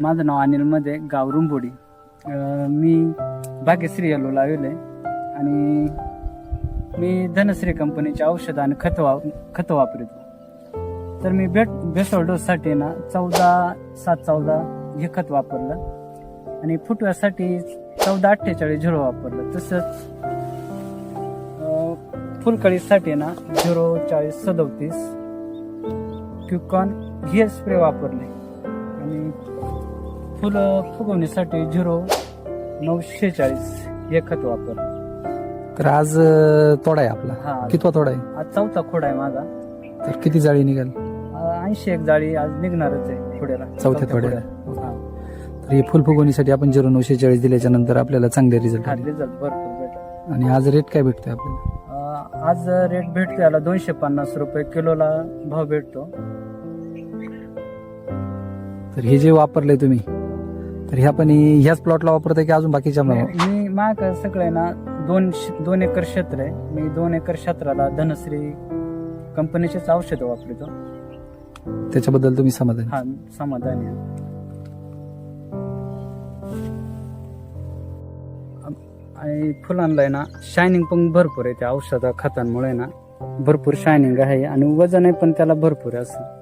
माझं नाव अनिलमध्ये गाव रुंबोडी. मी भाग्यश्री यालो लावले आणि मी धनश्री कंपनीचे औषध आणि खत वा खतं वापरतो तर मी बेट बेसळ डोससाठी ना चौदा सात चौदा हे खत वापरलं आणि फुटव्यासाठी चौदा अठ्ठेचाळीस झिरो वापरलं. तसंच फुलकळीसाठी ना झिरो चाळीस सदोतीस क्युकॉन हे स्प्रे वापरले. आणि फुलं फुगवणीसाठी झिरो नऊशे चाळीस हे खत वापरलं. तर आज अं, तोडा आहे आपला. हा. कितवा तोडा आहे? आज चौथा खोड आहे माझा. तर किती जाळी निघाल? ऐंशी एक जाळी आज निघणारच आहे खोड्याला. चौथ्या खोड्याला. हा. तर हे फुल फुगवणीसाठी आपण झिरो नऊशे चाळीस दिल्याच्या नंतर आपल्याला चांगले रिझल्ट हा आले. रिझल्ट भरपूर भेटला. आणि आज रेट काय भेटतोय आपल्याला? अं, आज रेट भेटतो याला दोनशे पन्नास रुपये किलोला भाव भेटतो. तर हे जे वापरलंय तुम्ही तर ह्या पण ह्याच प्लॉटला वापरताय की अजून बाकीच्या मी माग सगळे ना दोन दोन एकर क्षेत्र आहे. मी दोन एकर क्षेत्राला धनश्री कंपनीचेच औषधं वापरतो. त्याच्याबद्दल तुम्ही समाधान? हा समाधानी आहे. आणि फुलांना आहे ना शायनिंग पण भरपूर आहे त्या औषधा खतांमुळे ना. भरपूर शायनिंग आहे आणि वजन आहे पण त्याला भरपूर आहे असं.